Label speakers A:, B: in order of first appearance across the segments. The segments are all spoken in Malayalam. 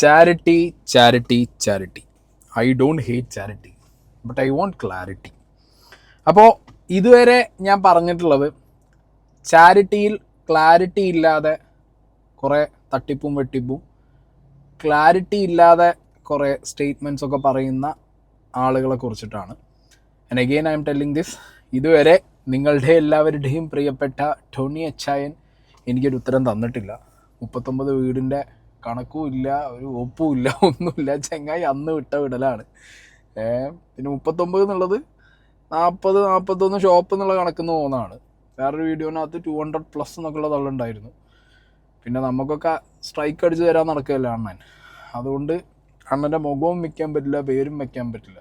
A: Charity charity charity I don't hate charity but I want clarity അപ്പോൾ ഇതുവരെ ഞാൻ പറഞ്ഞിട്ടുള്ളത് ചാരിറ്റിയിൽ ക്ലാരിറ്റി ഇല്ലാതെ കുറേ തട്ടിപ്പും വെട്ടിപ്പും ക്ലാരിറ്റി ഇല്ലാതെ കുറേ സ്റ്റേറ്റ്മെന്റ്സ് ഒക്കെ പറയുന്ന ആളുകളെ കുറിച്ചിട്ടാണ്. And again I'm telling this ഇതുവരെ നിങ്ങളുടെ എല്ലാവരുടെയും പ്രിയപ്പെട്ട ടോണി അച്ചായൻ എനിക്കൊരു ഉത്തരം തന്നിട്ടില്ല. മുപ്പത്തൊമ്പത് വീടിന്റെ കണക്കും ഇല്ല ഒരു ഒപ്പും ഇല്ല ഒന്നുമില്ല. ചെങ്ങായി അന്ന് വിട്ട വിടലാണ്. പിന്നെ മുപ്പത്തൊമ്പത് എന്നുള്ളത് നാൽപ്പത് നാൽപ്പത്തൊന്ന് ഷോപ്പ് എന്നുള്ള കണക്കെന്ന് പോകുന്നതാണ് വേറൊരു വീഡിയോനകത്ത് ടു ഹൺഡ്രഡ് പ്ലസ് എന്നൊക്കെയുള്ള തള്ളുണ്ടായിരുന്നു പിന്നെ നമുക്കൊക്കെ സ്ട്രൈക്ക് അടിച്ച് തരാൻ നടക്കുകയല്ല അണ്ണൻ? അതുകൊണ്ട് അണ്ണന്റെ മുഖവും വയ്ക്കാൻ പറ്റില്ല പേരും വയ്ക്കാൻ പറ്റില്ല.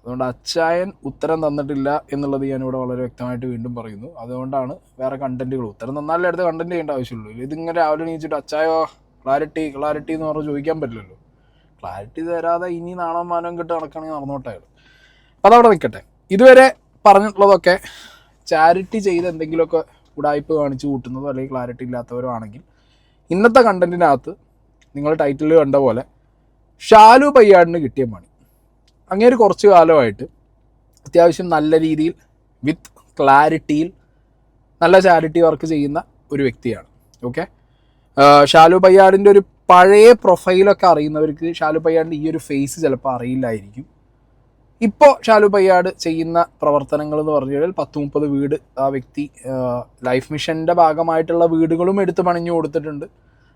A: അതുകൊണ്ട് അച്ചായൻ ഉത്തരം തന്നിട്ടില്ല എന്നുള്ളത് ഞാനിവിടെ വളരെ വ്യക്തമായിട്ട് വീണ്ടും പറയുന്നു. അതുകൊണ്ടാണ് വേറെ കണ്ടന്റുകൾ ഉത്തരം തന്നാലേ അടുത്ത കണ്ടന്റ് ചെയ്യേണ്ട ആവശ്യമുള്ളൂ. ഇതിങ്ങനെ രാവിലെ എണീച്ചിട്ട് അച്ചായോ ക്ലാരിറ്റി ക്ലാരിറ്റി എന്ന് പറഞ്ഞ് ചോദിക്കാൻ പറ്റില്ലല്ലോ. ക്ലാരിറ്റി തരാതെ ഇനി നാണം മാനം കിട്ട് നടക്കണമെങ്കിൽ നടന്നോട്ടെ അതവിടെ നിൽക്കട്ടെ. ഇതുവരെ പറഞ്ഞിട്ടുള്ളതൊക്കെ ചാരിറ്റി ചെയ്ത് എന്തെങ്കിലുമൊക്കെ ഉടായ്പ കാണിച്ച് കൂട്ടുന്നതോ അല്ലെങ്കിൽ ക്ലാരിറ്റി ഇല്ലാത്തവരോ ആണെങ്കിൽ ഇന്നത്തെ കണ്ടന്റിനകത്ത് നിങ്ങൾ ടൈറ്റിൽ കണ്ട പോലെ ഷാലു പയ്യാടിന് കിട്ടിയ പണി ഒരു കുറച്ച് കാലമായിട്ട് അത്യാവശ്യം നല്ല രീതിയിൽ വിത്ത് ക്ലാരിറ്റിയിൽ നല്ല ചാരിറ്റി വർക്ക് ചെയ്യുന്ന ഒരു വ്യക്തിയാണ്. ഓക്കെ ഷാലു പയ്യാടിന്റെ ഒരു പഴയ പ്രൊഫൈലൊക്കെ അറിയുന്നവർക്ക് ഷാലു പയ്യാടിന്റെ ഈ ഒരു ഫേസ് ചിലപ്പോൾ അറിയില്ലായിരിക്കും. ഇപ്പോൾ ഷാലു പയ്യാട് ചെയ്യുന്ന പ്രവർത്തനങ്ങൾ എന്ന് പറഞ്ഞു കഴിഞ്ഞാൽ പത്ത് മുപ്പത് വീട് ആ വ്യക്തി ലൈഫ് മിഷന്റെ ഭാഗമായിട്ടുള്ള വീടുകളും എടുത്ത് പണിഞ്ഞു കൊടുത്തിട്ടുണ്ട്.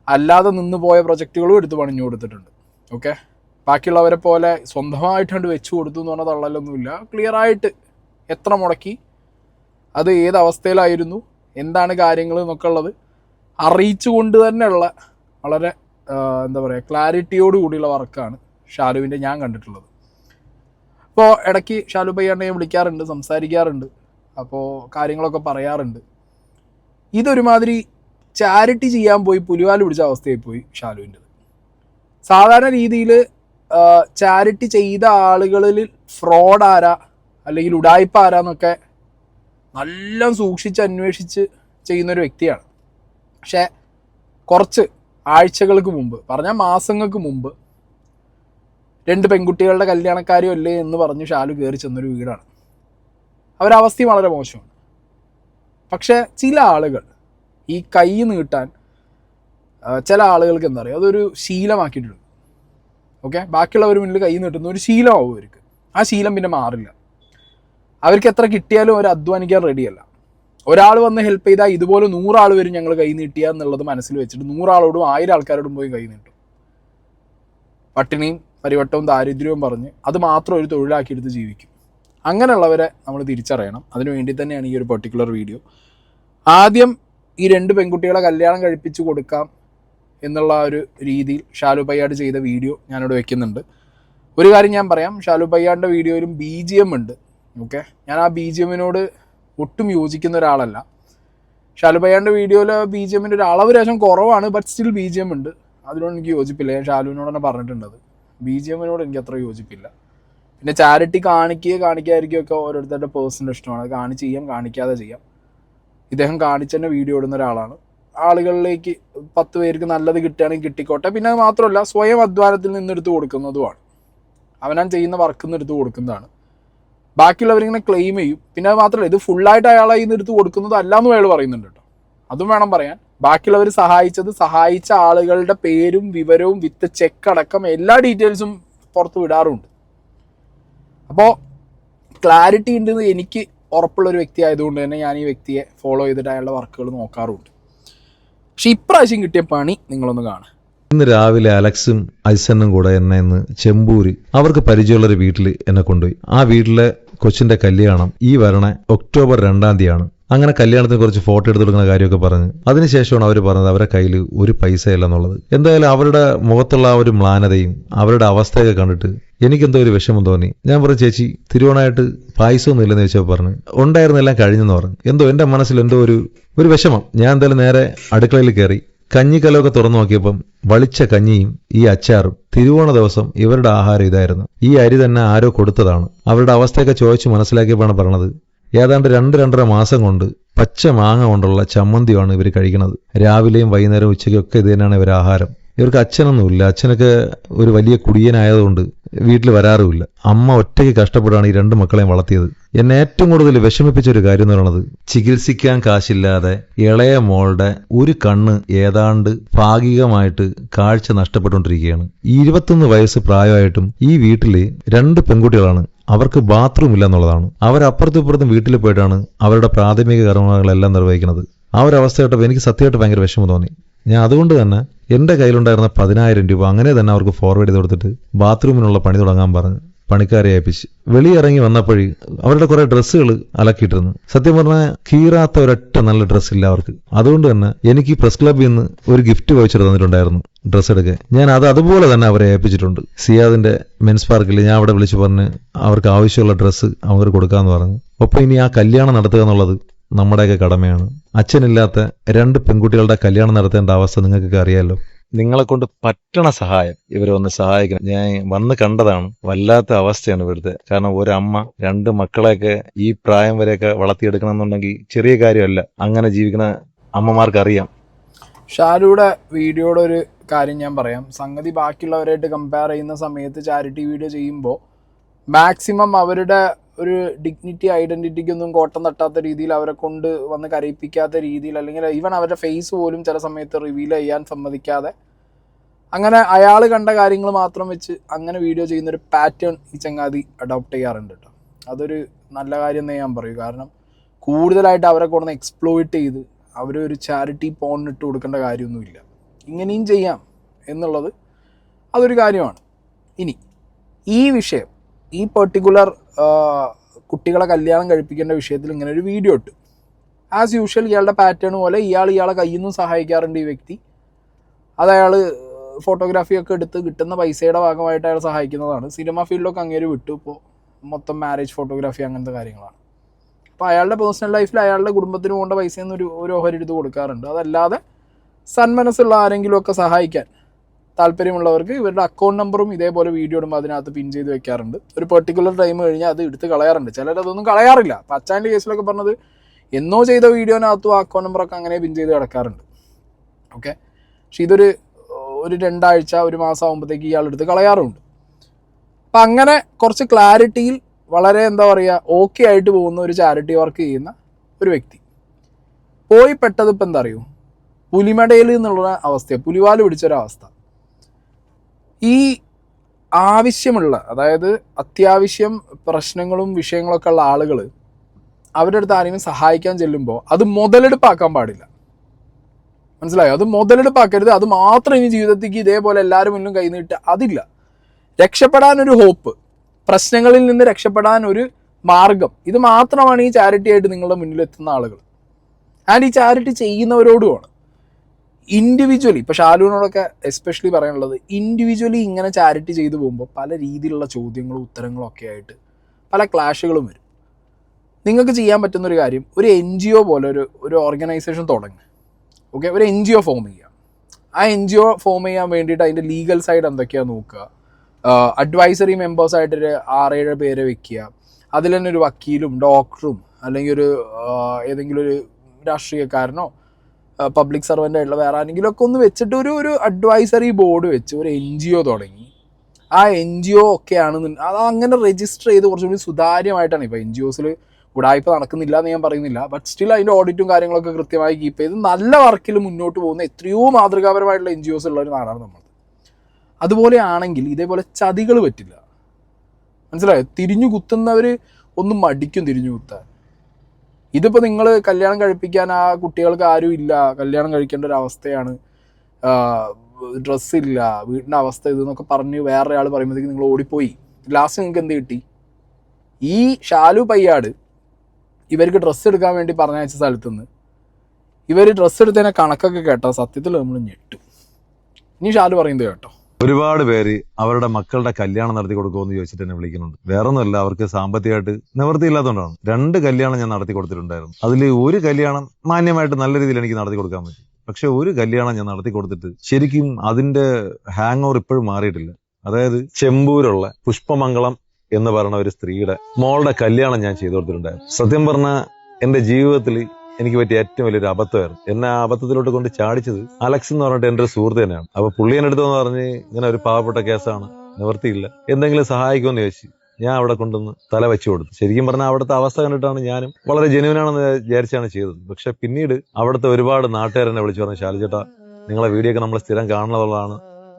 A: അല്ലാതെ നിന്ന് പോയ പ്രൊജക്റ്റുകളും എടുത്ത് പണിഞ്ഞു കൊടുത്തിട്ടുണ്ട്. ഓക്കെ ബാക്കിയുള്ളവരെ പോലെ സ്വന്തമായിട്ടുണ്ട് വെച്ചു കൊടുത്തു എന്ന് പറഞ്ഞാൽ തള്ളലൊന്നുമില്ല. ക്ലിയർ ആയിട്ട് എത്ര മുടക്കി അത് ഏത് അവസ്ഥയിലായിരുന്നു എന്താണ് കാര്യങ്ങൾ എന്നൊക്കെ ഉള്ളത് അറിയിച്ചുകൊണ്ട് തന്നെയുള്ള വളരെ എന്താ പറയുക ക്ലാരിറ്റിയോട് കൂടിയുള്ള വർക്കാണ് ഷാലുവിന്റെ ഞാൻ കണ്ടിട്ടുള്ളത്. അപ്പോൾ ഇടയ്ക്ക് ഷാലു പയ്യാണ്ണയെ വിളിക്കാറുണ്ട് സംസാരിക്കാറുണ്ട് അപ്പോൾ കാര്യങ്ങളൊക്കെ പറയാറുണ്ട്. ഇതൊരുമാതിരി ചാരിറ്റി ചെയ്യാൻ പോയി പുലിവാൽ പിടിച്ച അവസ്ഥയായി പോയി ഷാലുവിന്റെത്. സാധാരണ രീതിയിൽ ചാരിറ്റി ചെയ്ത ആളുകളിൽ ഫ്രോഡ് ആരാ അല്ലെങ്കിൽ ഉടായ്പ ആരാന്നൊക്കെ നല്ല സൂക്ഷിച്ച് അന്വേഷിച്ച് ചെയ്യുന്നൊരു വ്യക്തിയാണ്. പക്ഷേ കുറച്ച് ആഴ്ചകൾക്ക് മുമ്പ് പറഞ്ഞാൽ മാസങ്ങൾക്ക് മുമ്പ് രണ്ട് പെൺകുട്ടികളുടെ കല്യാണക്കാരും അല്ലേ എന്ന് പറഞ്ഞ് ഷാലു കയറി ചെന്നൊരു വീടാണ്. അവരവസ്ഥയും വളരെ മോശമാണ്. പക്ഷേ ചില ആളുകൾ ഈ കൈ നീട്ടാൻ ചില ആളുകൾക്ക് എന്താ പറയുക അതൊരു ശീലമാക്കിയിട്ടുണ്ട്. ഓക്കെ? ബാക്കിയുള്ളവർ മുന്നിൽ കൈ നീട്ടുന്ന ഒരു ശീലമാവും അവർക്ക്. ആ ശീലം പിന്നെ മാറില്ല. അവർക്ക് എത്ര കിട്ടിയാലും അവർ അധ്വാനിക്കാൻ റെഡിയല്ല ഒരാൾ വന്ന് ഹെൽപ്പ് ചെയ്താൽ ഇതുപോലെ നൂറാൾ വരും ഞങ്ങൾ കൈ നീട്ടിയ എന്നുള്ളത് മനസ്സിൽ വെച്ചിട്ട് നൂറാളോടും ആയിരം ആൾക്കാരോടും പോയി കൈ നീട്ടും. പട്ടിണിയും പരിവട്ടവും ദാരിദ്ര്യവും പറഞ്ഞ് അത് മാത്രം ഒരു തൊഴിലാക്കിയെടുത്ത് ജീവിക്കും. അങ്ങനെയുള്ളവരെ നമ്മൾ തിരിച്ചറിയണം. അതിനുവേണ്ടി തന്നെയാണ് ഈ ഒരു പെർട്ടിക്കുലർ വീഡിയോ ആദ്യം ഈ രണ്ട് പെൺകുട്ടികളെ കല്യാണം കഴിപ്പിച്ചു കൊടുക്കാം എന്നുള്ള ഒരു രീതിയിൽ ഷാലു പയ്യാട് ചെയ്ത വീഡിയോ ഞാനിവിടെ വെക്കുന്നുണ്ട്. ഒരു കാര്യം ഞാൻ പറയാം. ഷാലു പയ്യാടിന്റെ വീഡിയോയിലും ബി ജി എം ഉണ്ട്. ഓക്കെ ഞാൻ ആ ബി ജി എമ്മിനോട് ഒട്ടും യോജിക്കുന്ന ഒരാളല്ല. ഷാലു പയ്യാന്റെ വീഡിയോയിൽ ബി ജി എമ്മിന്റെ ഒരു അളവ് രേശം കുറവാണ് but still B G M ഉണ്ട്. അതിനോട് എനിക്ക് യോജിപ്പില്ല. ഞാൻ ഷാലുവിനോട് തന്നെ പറഞ്ഞിട്ടുണ്ടത് ബി ജി എമ്മിനോട് എനിക്ക് അത്ര യോജിപ്പില്ല. പിന്നെ ചാരിറ്റി കാണിക്കുക കാണിക്കാതിരിക്കുകയോ ഒക്കെ ഓരോരുത്തരുടെ പേഴ്സണൽ ഇഷ്ടമാണ്. അത് കാണിച്ച് ചെയ്യാം കാണിക്കാതെ ചെയ്യാം. ഇദ്ദേഹം കാണിച്ച് തന്നെ വീഡിയോ ഇടുന്ന ഒരാളാണ്. ആളുകളിലേക്ക് പത്ത് പേർക്ക് നല്ലത് കിട്ടുകയാണെങ്കിൽ കിട്ടിക്കോട്ടെ. പിന്നെ മാത്രമല്ല സ്വയം അധ്വാനത്തിൽ നിന്നെടുത്ത് കൊടുക്കുന്നതുമാണ്. അവനാൻ ചെയ്യുന്ന വർക്കിൽ നിന്ന് എടുത്ത് കൊടുക്കുന്നതാണ്. ബാക്കിയുള്ളവരിങ്ങനെ ക്ലെയിം ചെയ്യും. പിന്നെ അത് മാത്രമല്ല ഇത് ഫുള്ളായിട്ട് അയാളെ ഇന്ന് എടുത്ത് കൊടുക്കുന്നത് എന്ന് അയാൾ പറയുന്നുണ്ട് കേട്ടോ. അതും വേണം പറയാൻ. ബാക്കിയുള്ളവർ സഹായിച്ചത് സഹായിച്ച ആളുകളുടെ പേരും വിവരവും വിത്ത് ചെക്ക് അടക്കം എല്ലാ ഡീറ്റെയിൽസും പുറത്ത് വിടാറുണ്ട്. അപ്പോൾ ക്ലാരിറ്റി ഉണ്ടെന്ന് എനിക്ക് ഉറപ്പുള്ള ഒരു വ്യക്തി ആയതുകൊണ്ട് തന്നെ ഞാൻ ഈ വ്യക്തിയെ ഫോളോ ചെയ്തിട്ട് അയാളുടെ വർക്കുകൾ നോക്കാറുണ്ട്. പക്ഷെ ഇപ്രാവശ്യം കിട്ടിയ പണി നിങ്ങളൊന്ന് കാണുക.
B: ഇന്ന് രാവിലെ അലക്സും ഐസനും കൂടെ എന്നെ ഇന്ന് ചെമ്പൂര് അവർക്ക് പരിചയമുള്ളൊരു വീട്ടിൽ എന്നെ കൊണ്ടുപോയി. ആ വീട്ടിലെ കൊച്ചിന്റെ കല്യാണം ഈ വരണ ഒക്ടോബർ രണ്ടാം തീയതിയാണ്. അങ്ങനെ കല്യാണത്തിന് കുറച്ച് ഫോട്ടോ എടുത്ത് കൊടുക്കുന്ന കാര്യമൊക്കെ പറഞ്ഞ് അതിനുശേഷമാണ് അവർ പറഞ്ഞത് അവരുടെ കയ്യിൽ ഒരു പൈസ ഇല്ലെന്നുള്ളത് എന്തായാലും അവരുടെ മുഖത്തുള്ള ആ ഒരു മ്ലാനതയും അവരുടെ അവസ്ഥയൊക്കെ കണ്ടിട്ട് എനിക്കെന്തോ ഒരു വിഷമം തോന്നി. ഞാൻ പറഞ്ഞു ചേച്ചി തിരുവോണമായിട്ട് പായസമൊന്നും ഇല്ലെന്ന് ചോദിച്ചപ്പോൾ പറഞ്ഞു ഉണ്ടായിരുന്നെല്ലാം കഴിഞ്ഞെന്ന് പറഞ്ഞു. എന്തോ എന്റെ മനസ്സിൽ എന്തോ ഒരു ഒരു വിഷമം. ഞാൻ എന്തായാലും നേരെ അടുക്കളയിൽ കയറി കഞ്ഞിക്കലമൊക്കെ തുറന്നു നോക്കിയപ്പം വളിച്ച കഞ്ഞിയും ഈ അച്ചാറും തിരുവോണ ദിവസം ഇവരുടെ ആഹാരം ഇതായിരുന്നു. ഈ അരി തന്നെ ആരോ കൊടുത്തതാണ്. അവരുടെ അവസ്ഥയൊക്കെ ചോദിച്ചു മനസ്സിലാക്കിയപ്പോഴാണ് പറഞ്ഞത് ഏതാണ്ട് രണ്ട് രണ്ടര മാസം കൊണ്ട് പച്ച മാങ്ങ കൊണ്ടുള്ള ചമ്മന്തിയാണ് ഇവർ കഴിക്കുന്നത്. രാവിലെയും വൈകുന്നേരവും ഉച്ചയ്ക്കും ഒക്കെ ഇത് തന്നെയാണ് ഇവർ ആഹാരം. ഇവർക്ക് അച്ഛനൊന്നുമില്ല. അച്ഛനൊക്കെ ഒരു വലിയ കുടിയനായതുകൊണ്ട് വീട്ടിൽ വരാറുമില്ല. അമ്മ ഒറ്റയ്ക്ക് കഷ്ടപ്പെടാണ് ഈ രണ്ട് മക്കളെയും വളർത്തിയത്. എന്നെ ഏറ്റവും കൂടുതൽ വിഷമിപ്പിച്ച ഒരു കാര്യം എന്ന് പറയുന്നത് ചികിത്സിക്കാൻ കാശില്ലാതെ ഇളയ മോളുടെ ഒരു കണ്ണ് ഏതാണ്ട് ഭാഗികമായിട്ട് കാഴ്ച നഷ്ടപ്പെട്ടുകൊണ്ടിരിക്കുകയാണ്. ഇരുപത്തൊന്ന് വയസ്സ് പ്രായമായിട്ടും ഈ വീട്ടിൽ രണ്ട് പെൺകുട്ടികളാണ്. അവർക്ക് ബാത്റൂം ഇല്ല എന്നുള്ളതാണ്. അവരപ്പുറത്തും ഇപ്പുറത്തും വീട്ടിൽ പോയിട്ടാണ് അവരുടെ പ്രാഥമിക കർമ്മങ്ങളെല്ലാം നിർവഹിക്കുന്നത്. ആ ഒരു അവസ്ഥ കേട്ടപ്പോൾ എനിക്ക് സത്യമായിട്ട് ഭയങ്കര വിഷമം തോന്നി. ഞാൻ അതുകൊണ്ട് തന്നെ എന്റെ കയ്യിലുണ്ടായിരുന്ന പതിനായിരം രൂപ അങ്ങനെ തന്നെ അവർക്ക് ഫോർവേഡ് ചെയ്ത് കൊടുത്തിട്ട് ബാത്റൂമിനുള്ള പണി തുടങ്ങാൻ പറഞ്ഞു പണിക്കാരെ ഏൽപ്പിച്ച്. വെളിയിറങ്ങി വന്നപ്പോഴേ അവരുടെ കുറെ ഡ്രസ്സുകൾ അലക്കിയിട്ടിരുന്നു. സത്യം പറഞ്ഞാൽ കീറാത്ത ഒരൊറ്റ നല്ല ഡ്രസ്സ് ഇല്ല അവർക്ക്. അതുകൊണ്ട് തന്നെ എനിക്ക് പ്രസ് ക്ലബ്ബിൽ നിന്ന് ഒരു ഗിഫ്റ്റ് വൗച്ചർ തന്നിട്ടുണ്ടായിരുന്നു ഡ്രസ്സ് എടുക്കാൻ. ഞാൻ അത് അതുപോലെ തന്നെ അവരെ ഏൽപ്പിച്ചിട്ടുണ്ട്. സിയാദിന്റെ മെൻസ് പാർക്കിൽ ഞാൻ അവിടെ വിളിച്ചു പറഞ്ഞ് അവർക്ക് ആവശ്യമുള്ള ഡ്രസ്സ് അവർക്ക് കൊടുക്കാമെന്ന് പറഞ്ഞു. ഒപ്പം ഇനി ആ കല്യാണം നടത്തുക എന്നുള്ളത് നമ്മുടെയൊക്കെ കടമയാണ്. അച്ഛനില്ലാത്ത രണ്ട് പെൺകുട്ടികളുടെ കല്യാണം നടത്തേണ്ട അവസ്ഥ നിങ്ങൾക്കൊക്കെ അറിയാലോ? നിങ്ങളെ കൊണ്ട് പറ്റണ സഹായം ഇവരെ ഒന്ന് സഹായിക്കണം. ഞാൻ വന്ന് കണ്ടതാണ്. വല്ലാത്ത അവസ്ഥയാണ് ഇവിടുത്തെ. കാരണം ഒരമ്മ രണ്ട് മക്കളെയൊക്കെ ഈ പ്രായം വരെയൊക്കെ വളർത്തിയെടുക്കണം എന്നുണ്ടെങ്കിൽ ചെറിയ കാര്യമല്ല. അങ്ങനെ ജീവിക്കുന്ന അമ്മമാർക്ക് അറിയാം
A: ഷാലുയുടെ വീഡിയോയുടെ ഒരു കാര്യം ഞാൻ പറയാം. സംഗതി ബാക്കിയുള്ളവരായിട്ട് കമ്പയർ ചെയ്യുന്ന സമയത്ത് ചാരിറ്റി വീഡിയോ ചെയ്യുമ്പോൾ മാക്സിമം അവരുടെ ഒരു ഡിഗ്നിറ്റി ഐഡന്റിറ്റിക്കൊന്നും കോട്ടം തട്ടാത്ത രീതിയിൽ അവരെ കൊണ്ട് വന്ന് കരയിപ്പിക്കാത്ത രീതിയിൽ അല്ലെങ്കിൽ ഈവൻ അവരുടെ ഫേസ് പോലും ചില സമയത്ത് റിവീൽ ചെയ്യാൻ സമ്മതിക്കാതെ അങ്ങനെ അയാൾ കണ്ട കാര്യങ്ങൾ മാത്രം വെച്ച് അങ്ങനെ വീഡിയോ ചെയ്യുന്ന ഒരു പാറ്റേൺ ഈ ചങ്ങാതി അഡോപ്റ്റ് ചെയ്യാറുണ്ട് കേട്ടോ അതൊരു നല്ല കാര്യം എന്നേ ഞാൻ പറയൂ. കാരണം കൂടുതലായിട്ട് അവരെ കൊണ്ടുവന്ന് എക്സ്പ്ലോയിറ്റ് ചെയ്ത് അവരെ ഒരു ചാരിറ്റി പോണിട്ട് കൊടുക്കേണ്ട കാര്യമൊന്നുമില്ല ഇങ്ങനെയും ചെയ്യാം എന്നുള്ളത് അതൊരു കാര്യമാണ്. ഇനി ഈ വിഷയം ഈ പെർട്ടിക്കുലർ കുട്ടികളെ കല്യാണം കഴിപ്പിക്കേണ്ട വിഷയത്തിൽ ഇങ്ങനെ ഒരു വീഡിയോ ഇട്ടു. ആസ് യൂഷ്വൽ ഇയാളുടെ പാറ്റേൺ പോലെ ഇയാൾ ഇയാളെ കയ്യിൽ നിന്നും സഹായിക്കാറുണ്ട് ഈ വ്യക്തി. അത് അയാൾ ഫോട്ടോഗ്രാഫി ഒക്കെ എടുത്ത് കിട്ടുന്ന പൈസയുടെ ഭാഗമായിട്ട് അയാൾ സഹായിക്കുന്നതാണ്. സിനിമ ഫീൽഡൊക്കെ അങ്ങേര് വിട്ടു. ഇപ്പോൾ മൊത്തം മാരേജ് ഫോട്ടോഗ്രാഫി അങ്ങനത്തെ കാര്യങ്ങളാണ്. അപ്പോൾ അയാളുടെ പേഴ്സണൽ ലൈഫിൽ അയാളുടെ കുടുംബത്തിന് പോകേണ്ട പൈസയൊന്നും ഒരു ഒരു ഓഹരി എടുത്ത് കൊടുക്കാറുണ്ട്. അതല്ലാതെ സന്മനസ്സുള്ള ആരെങ്കിലുമൊക്കെ സഹായിക്കാൻ. താല്പര്യമുള്ളവർക്ക് ഇവരുടെ അക്കൗണ്ട് നമ്പറും ഇതേപോലെ വീഡിയോ ഇടുമ്പോൾ അതിനകത്ത് പിൻ ചെയ്ത് വെക്കാറുണ്ട്. ഒരു പെർട്ടിക്കുലർ ടൈം കഴിഞ്ഞാൽ അത് എടുത്ത് കളയാറുണ്ട്. ചിലരതൊന്നും കളയാറില്ല. അപ്പം അച്ചാന്റെ കേസിലൊക്കെ പറഞ്ഞത് എന്നോ ചെയ്ത വീഡിയോനകത്തും ആ അക്കൗണ്ട് നമ്പറൊക്കെ അങ്ങനെ പിൻ ചെയ്ത് കിടക്കാറുണ്ട്. ഓക്കെ പക്ഷെ ഇതൊരു ഒരു രണ്ടാഴ്ച ഒരു മാസം ആകുമ്പോഴത്തേക്ക് ഇയാൾ എടുത്ത് കളയാറുണ്ട്. അപ്പം അങ്ങനെ കുറച്ച് ക്ലാരിറ്റിയിൽ വളരെ എന്താ പറയുക ഓക്കെ ആയിട്ട് പോകുന്ന ഒരു ചാരിറ്റി വർക്ക് ചെയ്യുന്ന ഒരു വ്യക്തി. പോയി പെട്ടത് ഇപ്പം എന്താ അറിയോ? പുലിമടയിൽ എന്നുള്ള അവസ്ഥ പുലിവാൽ പിടിച്ചൊരവസ്ഥ ഈ ആവശ്യമുള്ള അതായത് അത്യാവശ്യം പ്രശ്നങ്ങളും വിഷയങ്ങളൊക്കെ ഉള്ള ആളുകൾ അവരുടെ അടുത്ത് ആരെയും സഹായിക്കാൻ ചെല്ലുമ്പോൾ അത് മുതലെടുപ്പാക്കാൻ പാടില്ല. മനസ്സിലായോ? അത് മുതലെടുപ്പാക്കരുത്. അത് മാത്രം ഇനി ജീവിതത്തേക്ക് ഇതേപോലെ എല്ലാവരും മുന്നിലും കൈനീട്ട് അതില്ല. രക്ഷപ്പെടാൻ ഒരു ഹോപ്പ് പ്രശ്നങ്ങളിൽ നിന്ന് രക്ഷപ്പെടാൻ ഒരു മാർഗം ഇത് മാത്രമാണ് ഈ ചാരിറ്റി ആയിട്ട് നിങ്ങളുടെ മുന്നിൽ എത്തുന്ന ആളുകൾ. ആൻഡ് ഈ ചാരിറ്റി ചെയ്യുന്നവരോടുമാണ്. ഇൻഡിവിജ്വലി ഇപ്പോൾ ഷാലുവിനോടൊക്കെ എസ്പെഷ്യലി പറയാനുള്ളത് ഇൻഡിവിജ്വലി ഇങ്ങനെ ചാരിറ്റി ചെയ്തു പോകുമ്പോൾ പല രീതിയിലുള്ള ചോദ്യങ്ങളും ഉത്തരങ്ങളും ഒക്കെ ആയിട്ട് പല ക്ലാഷുകളും വരും. നിങ്ങൾക്ക് ചെയ്യാൻ പറ്റുന്ന ഒരു കാര്യം ഒരു എൻ ജി ഒ പോലെ ഒരു ഒരു ഓർഗനൈസേഷൻ തുടങ്ങുക ഓക്കെ ഒരു എൻ ജി ഒ ഫോം ചെയ്യുക ആ എൻ ജി ഒ ഫോം ചെയ്യാൻ വേണ്ടിയിട്ട് അതിന്റെ ലീഗൽ സൈഡ് എന്തൊക്കെയാണ് നോക്കുക? അഡ്വൈസറി മെമ്പേഴ്സായിട്ടൊരു ആറേഴ് പേരെ വെക്കുക. അതിൽ തന്നെ ഒരു വക്കീലും ഡോക്ടറും അല്ലെങ്കിൽ ഒരു ഏതെങ്കിലും ഒരു രാഷ്ട്രീയക്കാരനോ പബ്ലിക് സർവന്റ് ആയിട്ടുള്ള വേറെ ആരെങ്കിലും ഒക്കെ ഒന്ന് വെച്ചിട്ട് ഒരു ഒരു അഡ്വൈസറി ബോർഡ് വെച്ച് ഒരു എൻ ജി ഒ തുടങ്ങി. ആ എൻ ജി ഒ ഒക്കെയാണ് അത് അങ്ങനെ രജിസ്റ്റർ ചെയ്ത് കുറച്ചുകൂടി സുതാര്യമായിട്ടാണ്. ഇപ്പോൾ എൻ ജി ഒസിൽ ഉടായ്പ നടക്കുന്നില്ല എന്ന് ഞാൻ പറയുന്നില്ല. ബട്ട് സ്റ്റിൽ അതിന്റെ ഓഡിറ്റും കാര്യങ്ങളൊക്കെ കൃത്യമായി കീപ്പ് ചെയ്ത് നല്ല വർക്കിൽ മുന്നോട്ട് പോകുന്ന എത്രയോ മാതൃകാപരമായിട്ടുള്ള എൻ ജി ഒസ് ഉള്ള ഒരു നാടാണ് നമ്മൾ അതുപോലെയാണെങ്കിൽ ഇതേപോലെ ചതികൾ പറ്റില്ല. മനസ്സിലായോ? തിരിഞ്ഞു കുത്തുന്നവർ ഒന്നും മടിക്കും തിരിഞ്ഞു കുത്താൻ. ഇതിപ്പോൾ നിങ്ങൾ കല്യാണം കഴിപ്പിക്കാൻ ആ കുട്ടികൾക്ക് ആരും ഇല്ല. കല്യാണം കഴിക്കേണ്ട ഒരു അവസ്ഥയാണ്. ഡ്രസ്സില്ല വീടിന്റെ അവസ്ഥ ഇത് എന്നൊക്കെ പറഞ്ഞ് വേറെ ആൾ പറയുമ്പോഴത്തേക്ക് നിങ്ങൾ ഓടിപ്പോയി. ലാസ്റ്റ് നിങ്ങൾക്ക് എന്ത് കിട്ടി? ഈ ഷാലു പയ്യാട് ഇവർക്ക് ഡ്രസ്സ് എടുക്കാൻ വേണ്ടി പറഞ്ഞയച്ച സ്ഥലത്ത് നിന്ന് ഇവർ ഡ്രസ്സ് എടുത്തതിനെ കണക്കൊക്കെ കേട്ടോ. സത്യത്തിൽ നമ്മൾ ഞെട്ടും. ഇനി ഷാലു പറയുന്നത് കേട്ടോ.
B: ഒരുപാട് പേര് അവരുടെ മക്കളുടെ കല്യാണം നടത്തി കൊടുക്കുമെന്ന് ചോദിച്ചിട്ട് എന്നെ വിളിക്കുന്നുണ്ട്. വേറെ ഒന്നുമല്ല അവർക്ക് സാമ്പത്തികമായിട്ട് നിവൃത്തിയില്ലാത്തതുകൊണ്ടാണ് രണ്ട് കല്യാണം ഞാൻ നടത്തി കൊടുത്തിട്ടുണ്ടായിരുന്നു. അതിൽ ഒരു കല്യാണം മാന്യമായിട്ട് നല്ല രീതിയിൽ എനിക്ക് നടത്തി കൊടുക്കാൻ പറ്റി. പക്ഷെ ഒരു കല്യാണം ഞാൻ നടത്തി കൊടുത്തിട്ട് ശരിക്കും അതിന്റെ ഹാങ് ഓവർ ഇപ്പോഴും മാറിയിട്ടില്ല. അതായത് ചെമ്പൂരുള്ള പുഷ്പമംഗളം എന്ന് പറയുന്ന ഒരു സ്ത്രീയുടെ മോളുടെ കല്യാണം ഞാൻ ചെയ്തു കൊടുത്തിട്ടുണ്ടായിരുന്നു. സത്യം പറഞ്ഞ എന്റെ ജീവിതത്തിൽ എനിക്ക് പറ്റിയ ഏറ്റവും വലിയൊരു അബദ്ധമായിരുന്നു. എന്നെ ആ അബദ്ധത്തിലോട്ട് കൊണ്ട് ചാടിച്ചത് അലക്സ് എന്ന് പറഞ്ഞിട്ട് എന്റെ ഒരു സുഹൃത്ത് തന്നെയാണ്. അപ്പൊ പുള്ളി അടുത്തെന്ന് പറഞ്ഞ് ഇങ്ങനെ ഒരു പാവപ്പെട്ട കേസാണ് നിവർത്തിയില്ല. എന്തെങ്കിലും സഹായിക്കുമെന്ന് ചോദിച്ചു ഞാൻ അവിടെ കൊണ്ടുവന്ന് തല വെച്ചു കൊടുത്തു. ശരിക്കും പറഞ്ഞാൽ അവിടുത്തെ അവസ്ഥ കണ്ടിട്ടാണ് ഞാനും വളരെ ജെനുവിനാണെന്ന് വിചാരിച്ചാണ് ചെയ്തത്. പക്ഷെ പിന്നീട് അവിടുത്തെ ഒരുപാട് നാട്ടുകാരെന്നെ വിളിച്ചു പറഞ്ഞു ശാലിചേട്ടാ നിങ്ങളെ വീഡിയോ ഒക്കെ നമ്മൾ സ്ഥിരം കാണുന്നതുള്ളതാണ്.